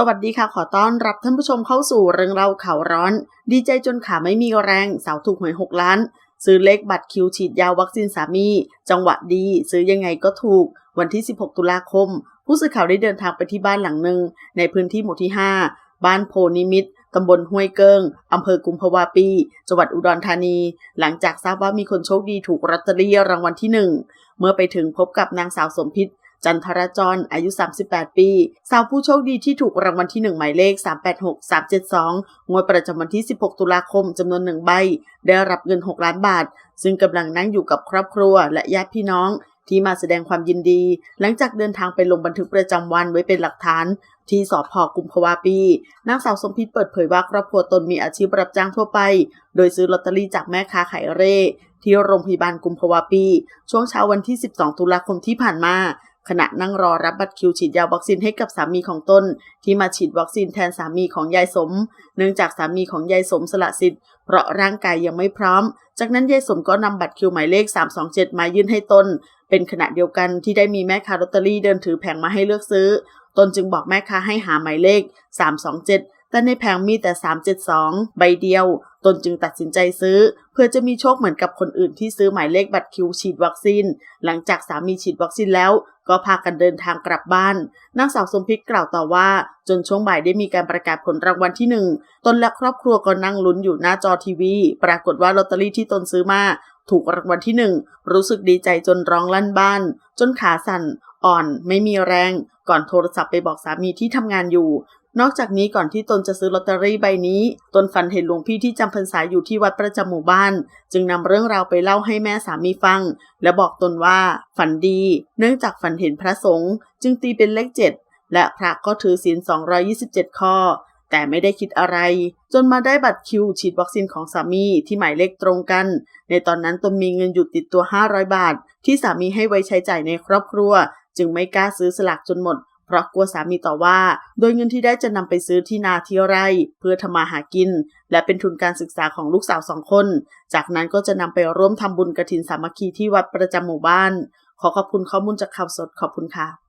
สวัสดีค่ะ ขอต้อนรับท่านผู้ชมเข้าสู่เรื่องเล่าข่าวร้อน ดีใจจนขาไม่มีแรง สาวถูกหวย 6 ล้าน ซื้อเลขบัตรคิวฉีดยาวัคซีนสามี จังหวะดี ซื้อยังไงก็ถูก วันที่ 16 ตุลาคม ผู้สื่อข่าวได้เดินทางไปที่บ้านหลังหนึ่ง ในพื้นที่หมู่ที่ 5 บ้านโพนิมิตรตำบลห้วยเกิงอำเภอกุมภาวาปี จังหวัดอุดรธานี หลังจากทราบว่ามีคนโชคดีถูกลอตเตอรี่รางวัลที่หนึ่งเมื่อไปถึงพบกับนางสาวสมพิษ จันทรจรอายุ 38 ปี สาวผู้โชคดีที่ถูกรางวัลที่ 1 หมายเลข 386 372 งวดประจำวันที่ 16 ตุลาคมจำนวน1ใบ ได้รับเงิน 6 ล้านบาท ซึ่งกำลังนั่งอยู่กับครอบครัวและญาติพี่น้อง ที่มาแสดงความยินดี หลังจากเดินทางไปลงบันทึกประจำวันไว้เป็นหลักฐาน ที่สพกุมภาวาปี นางสาวสมพิษเปิดเผยว่าครอบครัวตนมีอาชีพรับจ้างทั่วไป โดยซื้อลอตเตอรี่จากแม่ค้าขายเร่ที่โรงพยาบาลกุมภาวาปี ช่วงเช้าวันที่ 12 ตุลาคมที่ผ่านมา ขณะนั่งรอรับบัตรคิวฉีดยาวัคซีนให้กับสามีของตนที่มาฉีดวัคซีนแทนสามีของยายสม เนื่องจากสามีของยายสมสละสิทธิ์เพราะร่างกายยังไม่พร้อม จากนั้นยายสมก็นำบัตรคิวหมายเลข 327 มายื่นให้ตน เป็นขณะเดียวกันที่ได้มีแม่ค้าลอตเตอรี่เดินถือแผงมาให้เลือกซื้อ ตนจึงบอกแม่ค้าให้หาหมายเลข 327 แต่ในแผงมีแต่ 372 ใบเดียว ตนจึงตัดสินใจซื้อ เพื่อจะมีโชคเหมือนกับคนอื่นที่ซื้อหมายเลขบัตรคิวฉีดวัคซีน หลังจากสามีฉีดวัคซีนแล้ว ก็พากันเดินทางกลับบ้าน นางสาวสมพิษกล่าวต่อว่า จนช่วงบ่ายได้มีการประกาศผลรางวัลที่หนึ่งตนและครอบครัวก็นั่งลุ้นอยู่หน้าจอทีวี ปรากฏว่าลอตเตอรี่ที่ตนซื้อมาถูกรางวัลที่หนึ่งรู้สึกดีใจจนร้องลั่นบ้าน จนขาสั่นอ่อนไม่มีแรง ก่อนโทรศัพท์ไปบอกสามีที่ทำงานอยู่ นอกจากนี้ก่อนที่ตนจะซื้อลอตเตอรี่ใบนี้ ตนฝันเห็นหลวงพี่ที่จำพรรษาอยู่ที่วัดประจำหมู่บ้าน จึงนำเรื่องราวไปเล่าให้แม่สามีฟัง และบอกตนว่าฝันดี เนื่องจากฝันเห็นพระสงฆ์จึงตีเป็นเลขเจ็ดและพระก็ถือศีล 227 ข้อ แต่ไม่ได้คิดอะไร จนมาได้บัตรคิวฉีดวัคซีนของสามีที่หมายเลขตรงกัน ในตอนนั้นตนมีเงินอยู่ติดตัว 500 บาท ที่สามีให้ไว้ใช้จ่ายในครอบครัว จึงไม่กล้าซื้อสลากจนหมด เพราะกลัวสามีต่อว่า โดยเงินที่ได้จะนำไปซื้อที่นาที่ไร่ เพื่อทำมาหากิน และเป็นทุนการศึกษาของลูกสาวสองคน จากนั้นก็จะนำไปร่วมทำบุญกระถินสามัคคีที่วัดประจำหมู่บ้าน ขอขอบคุณข้อมูลจากข่าวสดขอบคุณค่ะ